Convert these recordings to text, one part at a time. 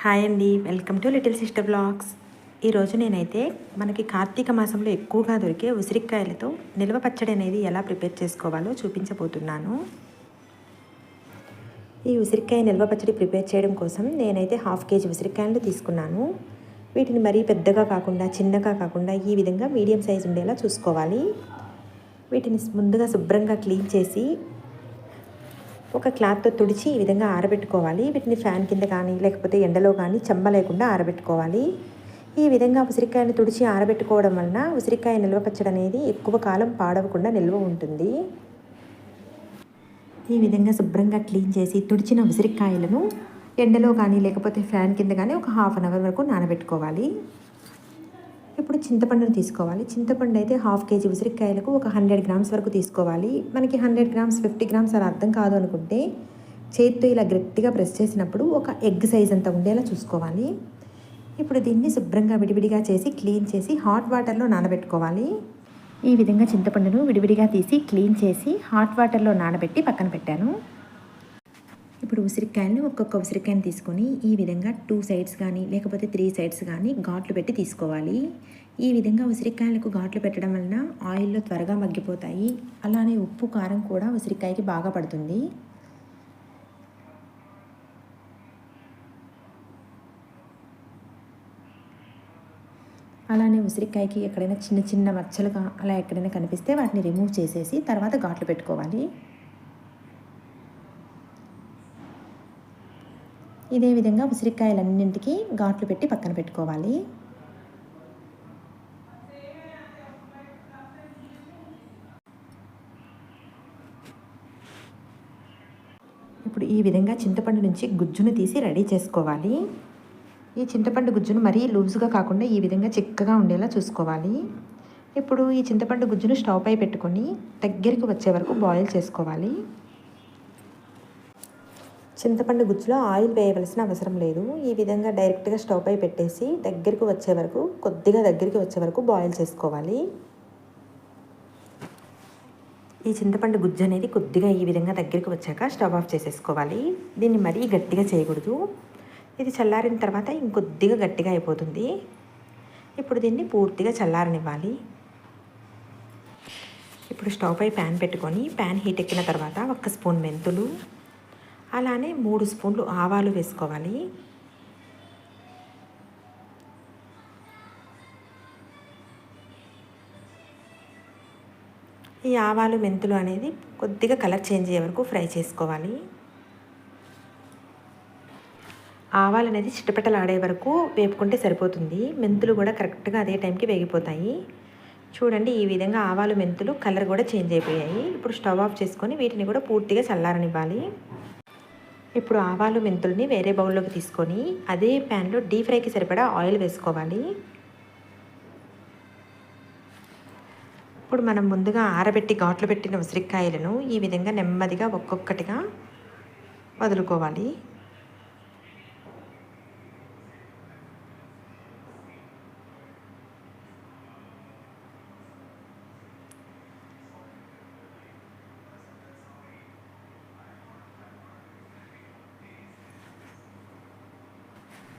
Hi అండి. Welcome to little sister blogs. ఈరోజు నేనైతే మనకి కార్తీక మాసంలో ఎక్కువగా దొరికే ఉసిరికాయలతో నిల్వ పచ్చడి అనేది ఎలా ప్రిపేర్ చేసుకోవాలో చూపించబోతున్నాను. ఈ ఉసిరికాయ నిల్వ పచ్చడి ప్రిపేర్ చేయడం కోసం నేనైతే హాఫ్ కేజీ ఉసిరికాయలు తీసుకున్నాను. వీటిని మరీ పెద్దగా కాకుండా చిన్నగా కాకుండా ఈ విధంగా మీడియం సైజ్ ఉండేలా చూసుకోవాలి. వీటిని ముందుగా శుభ్రంగా క్లీన్ చేసి ఒక క్లాత్తో తుడిచి ఈ విధంగా ఆరబెట్టుకోవాలి. వీటిని ఫ్యాన్ కింద కానీ లేకపోతే ఎండలో కానీ చెమ్మ లేకుండా ఆరబెట్టుకోవాలి. ఈ విధంగా ఉసిరికాయను తుడిచి ఆరబెట్టుకోవడం వలన ఉసిరికాయ నిల్వ పచ్చడి అనేది ఎక్కువ కాలం పాడవకుండా నిల్వ ఉంటుంది. ఈ విధంగా శుభ్రంగా క్లీన్ చేసి తుడిచిన ఉసిరికాయలను ఎండలో కానీ లేకపోతే ఫ్యాన్ కింద కానీ ఒక హాఫ్ అన్ అవర్ వరకు నానబెట్టుకోవాలి. ఇప్పుడు చింతపండును తీసుకోవాలి. చింతపండు అయితే హాఫ్ కేజీ ఉసిరికాయలకు ఒక హండ్రెడ్ గ్రామ్స్ వరకు తీసుకోవాలి. మనకి హండ్రెడ్ గ్రామ్స్ ఫిఫ్టీ గ్రామ్స్ అలా అర్థం కాదు అనుకుంటే చేతితో ఇలా గట్టిగా ప్రెస్ చేసినప్పుడు ఒక ఎగ్ సైజ్ అంతా ఉండేలా చూసుకోవాలి. ఇప్పుడు దీన్ని శుభ్రంగా విడివిడిగా చేసి క్లీన్ చేసి హాట్ వాటర్లో నానబెట్టుకోవాలి. ఈ విధంగా చింతపండును విడివిడిగా తీసి క్లీన్ చేసి హాట్ వాటర్లో నానబెట్టి పక్కన పెట్టాను. ఇప్పుడు ఉసిరికాయలను ఒక్కొక్క ఉసిరికాయని తీసుకొని ఈ విధంగా టూ సైడ్స్ కానీ లేకపోతే త్రీ సైడ్స్ కానీ ఘాట్లు పెట్టి తీసుకోవాలి. ఈ విధంగా ఉసిరికాయలకు ఘాట్లు పెట్టడం వలన ఆయిల్లో త్వరగా మగ్గిపోతాయి. అలానే ఉప్పు కారం కూడా ఉసిరికాయకి బాగా పడుతుంది. అలానే ఉసిరికాయకి ఎక్కడైనా చిన్న చిన్న మచ్చలుగా అలా ఎక్కడైనా కనిపిస్తే వాటిని రిమూవ్ చేసేసి తర్వాత ఘాట్లు పెట్టుకోవాలి. ఇదే విధంగా ఉసిరికాయలన్నింటికి ఘాట్లు పెట్టి పక్కన పెట్టుకోవాలి. ఇప్పుడు ఈ విధంగా చింతపండు నుంచి గుజ్జును తీసి రెడీ చేసుకోవాలి. ఈ చింతపండు గుజ్జును మరీ లూజుగా కాకుండా ఈ విధంగా చిక్కగా ఉండేలా చూసుకోవాలి. ఇప్పుడు ఈ చింతపండు గుజ్జును స్టవ్ పై పెట్టుకొని దగ్గరికి వచ్చే వరకు బాయిల్ చేసుకోవాలి. చింతపండు గుజ్జులో ఆయిల్ వేయవలసిన అవసరం లేదు. ఈ విధంగా డైరెక్ట్గా స్టవ్ పై పెట్టేసి దగ్గరికి వచ్చే వరకు కొద్దిగా దగ్గరికి వచ్చే వరకు బాయిల్ చేసుకోవాలి. ఈ చింతపండు గుజ్జు అనేది కొద్దిగా ఈ విధంగా దగ్గరికి వచ్చాక స్టవ్ ఆఫ్ చేసేసుకోవాలి. దీన్ని మరీ గట్టిగా చేయకూడదు. ఇది చల్లారిన తర్వాత ఇంకొద్దిగా గట్టిగా అయిపోతుంది. ఇప్పుడు దీన్ని పూర్తిగా చల్లారనివ్వాలి. ఇప్పుడు స్టవ్ పై ప్యాన్ పెట్టుకొని ప్యాన్ హీట్ ఎక్కిన తర్వాత ఒక స్పూన్ మెంతులు అలానే మూడు స్పూన్లు ఆవాలు వేసుకోవాలి. ఈ ఆవాలు మెంతులు అనేది కొద్దిగా కలర్ చేంజ్ అయ్యే వరకు ఫ్రై చేసుకోవాలి. ఆవాలు అనేది చిట్టపట్టలాడే వరకు వేపుకుంటే సరిపోతుంది. మెంతులు కూడా కరెక్ట్గా అదే టైంకి వేగిపోతాయి. చూడండి ఈ విధంగా ఆవాలు మెంతులు కలర్ కూడా చేంజ్ అయిపోయాయి. ఇప్పుడు స్టవ్ ఆఫ్ చేసుకొని వీటిని కూడా పూర్తిగా చల్లారనివ్వాలి. ఇప్పుడు ఆవాలు మెంతుల్ని వేరే బౌల్లోకి తీసుకొని అదే ప్యాన్లో డీప్ ఫ్రైకి సరిపడా ఆయిల్ వేసుకోవాలి. ఇప్పుడు మనం ముందుగా ఆరబెట్టి ఘాట్లు పెట్టిన ఉసిరికాయలను ఈ విధంగా నెమ్మదిగా ఒక్కొక్కటిగా వదులుకోవాలి.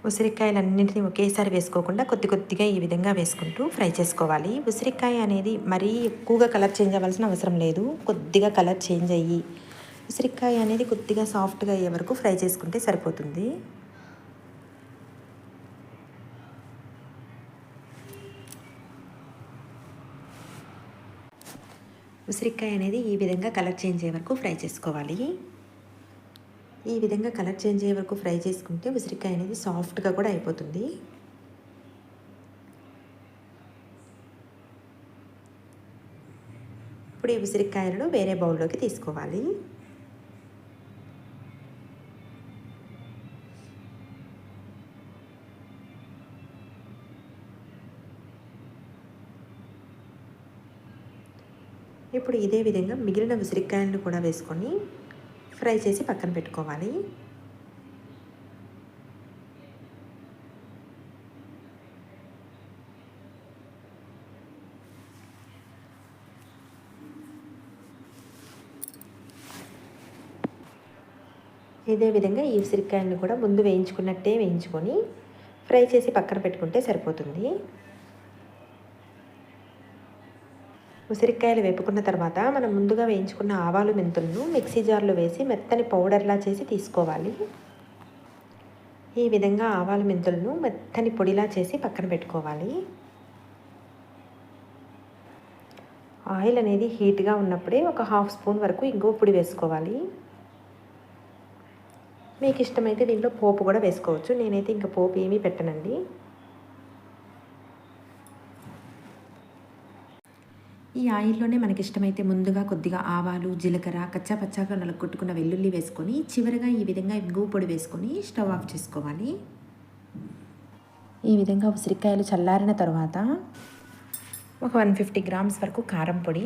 ఉసిరికాయలన్నింటినీ ఒకేసారి వేసుకోకుండా కొద్ది కొద్దిగా ఈ విధంగా వేసుకుంటూ ఫ్రై చేసుకోవాలి. ఉసిరికాయ అనేది మరీ ఎక్కువగా కలర్ చేంజ్ అవ్వాల్సిన అవసరం లేదు. కొద్దిగా కలర్ చేంజ్ అయ్యి ఉసిరికాయ అనేది కొద్దిగా సాఫ్ట్గా అయ్యే వరకు ఫ్రై చేసుకుంటే సరిపోతుంది. ఉసిరికాయ అనేది ఈ విధంగా కలర్ చేంజ్ అయ్యే వరకు ఫ్రై చేసుకోవాలి. ఈ విధంగా కలర్ చేంజ్ అయ్యే వరకు ఫ్రై చేసుకుంటే ఉసిరికాయ అనేది సాఫ్ట్గా కూడా అయిపోతుంది. ఇప్పుడు ఈ ఉసిరికాయలను వేరే బౌల్లోకి తీసుకోవాలి. ఇప్పుడు ఇదే విధంగా మిగిలిన ఉసిరికాయలను కూడా వేసుకొని ఫ్రై చేసి పక్కన పెట్టుకోవాలి. ఇదే విధంగా ఈ ఉసిరికాయలను కూడా ముందు వేయించుకున్నట్టే వేయించుకొని ఫ్రై చేసి పక్కన పెట్టుకుంటే సరిపోతుంది. ఉసిరికాయలు వేపుకున్న తర్వాత మనం ముందుగా వేయించుకున్న ఆవాలు మెంతులను మిక్సీ జార్లో వేసి మెత్తని పౌడర్లా చేసి తీసుకోవాలి. ఈ విధంగా ఆవాలు మెంతులను మెత్తని పొడిలా చేసి పక్కన పెట్టుకోవాలి. ఆయిల్ అనేది హీట్గా ఉన్నప్పుడే ఒక హాఫ్ స్పూన్ వరకు ఇంగువ పొడి వేసుకోవాలి. మీకు ఇష్టమైతే దీంట్లో పోపు కూడా వేసుకోవచ్చు. నేనైతే ఇంకా పోపు ఏమీ పెట్టనండి. ఈ ఆయిల్లోనే మనకి ఇష్టమైతే ముందుగా కొద్దిగా ఆవాలు జీలకర్ర కచ్చా పచ్చాగా నలుగొట్టుకున్న వెల్లుల్లి వేసుకొని చివరిగా ఈ విధంగా ఇంగువ పొడి వేసుకొని స్టవ్ ఆఫ్ చేసుకోవాలి. ఈ విధంగా ఉసిరికాయలు చల్లారిన తర్వాత ఒక వన్ ఫిఫ్టీ గ్రామ్స్ వరకు కారం పొడి.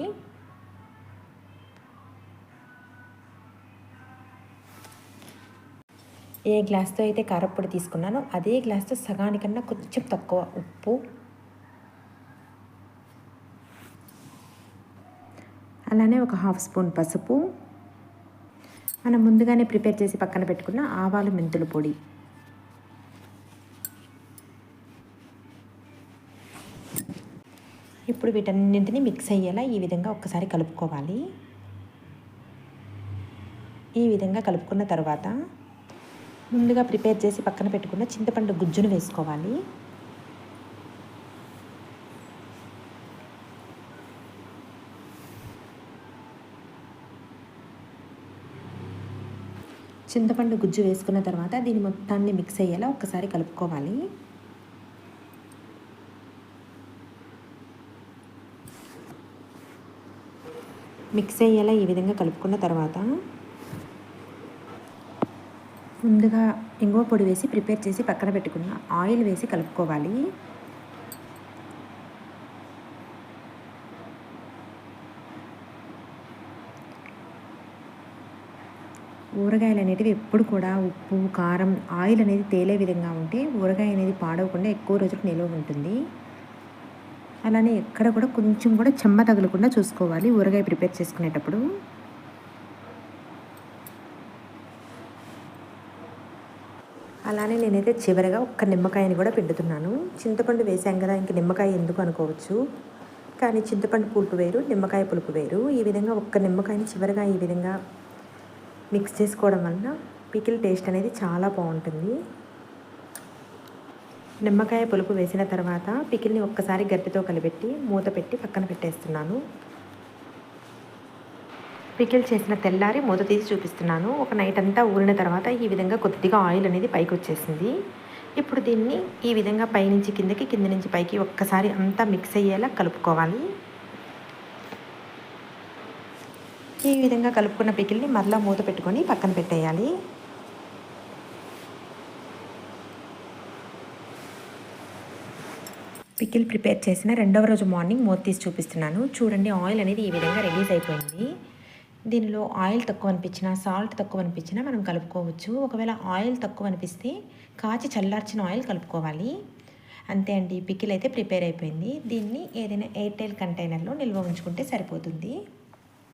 ఏ గ్లాస్తో అయితే కారప్పొడి తీసుకున్నానో అదే గ్లాస్తో సగానికన్నా కొంచెం తక్కువ ఉప్పు. అలానే ఒక హాఫ్ స్పూన్ పసుపు. మనం ముందుగానే ప్రిపేర్ చేసి పక్కన పెట్టుకున్న ఆవాలు మెంతుల పొడి. ఇప్పుడు వీటన్నింటినీ మిక్స్ అయ్యేలా ఈ విధంగా ఒక్కసారి కలుపుకోవాలి. ఈ విధంగా కలుపుకున్న తర్వాత ముందుగా ప్రిపేర్ చేసి పక్కన పెట్టుకున్న చింతపండు గుజ్జును వేసుకోవాలి. చింతపండు గుజ్జు వేసుకున్న తర్వాత దీని మొత్తాన్ని మిక్స్ అయ్యేలా ఒక్కసారి కలుపుకోవాలి. మిక్స్ అయ్యేలా ఈ విధంగా కలుపుకున్న తర్వాత ముందుగా ఇంగువ పొడి వేసి ప్రిపేర్ చేసి పక్కన పెట్టుకున్న ఆయిల్ వేసి కలుపుకోవాలి. ఊరగాయలు అనేటివి ఎప్పుడు కూడా ఉప్పు కారం ఆయిల్ అనేది తేలే విధంగా ఉంటే ఊరగాయ అనేది పాడవకుండా ఎక్కువ రోజులు నిల్వ ఉంటుంది. అలానే ఎక్కడ కూడా కొంచెం కూడా చెమ్మ తగలకుండా చూసుకోవాలి ఊరగాయ ప్రిపేర్ చేసుకునేటప్పుడు. అలానే నేనైతే చివరిగా ఒక్క నిమ్మకాయని కూడా పిండుతున్నాను. చింతపండు వేసాం కదా ఇంక నిమ్మకాయ ఎందుకు అనుకోవచ్చు. కానీ చింతపండు పులుపు వేరు నిమ్మకాయ పులుపు వేరు. ఈ విధంగా ఒక్క నిమ్మకాయని చివరిగా ఈ విధంగా మిక్స్ చేసుకోవడం వలన పికిల్ టేస్ట్ అనేది చాలా బాగుంటుంది. నిమ్మకాయ పులుపు వేసిన తర్వాత పికిల్ని ఒక్కసారి గట్టితో కలిపెట్టి మూత పెట్టి పక్కన పెట్టేస్తున్నాను. పికిల్ చేసిన తెల్లారి మూత తీసి చూపిస్తున్నాను. ఒక నైట్ అంతా ఊరిన తర్వాత ఈ విధంగా కొద్దిగా ఆయిల్ అనేది పైకి వచ్చేసింది. ఇప్పుడు దీన్ని ఈ విధంగా పైనుంచి కిందకి కింద నుంచి పైకి ఒక్కసారి అంతా మిక్స్ అయ్యేలా కలుపుకోవాలి. ఈ విధంగా కలుపుకున్న పికిల్ని మరలా మూత పెట్టుకొని పక్కన పెట్టేయాలి. పికిల్ ప్రిపేర్ చేసిన రెండవ రోజు మార్నింగ్ మూత తీసి చూపిస్తున్నాను. చూడండి ఆయిల్ అనేది ఈ విధంగా రిలీజ్ అయిపోయింది. దీనిలో ఆయిల్ తక్కువ అనిపించినా సాల్ట్ తక్కువ అనిపించినా మనం కలుపుకోవచ్చు. ఒకవేళ ఆయిల్ తక్కువ అనిపిస్తే కాచి చల్లార్చిన ఆయిల్ కలుపుకోవాలి. అంతే అండి పికిల్ అయితే ప్రిపేర్ అయిపోయింది. దీన్ని ఏదైనా ఎయిర్టైల్ కంటైనర్లో నిల్వ ఉంచుకుంటే సరిపోతుంది.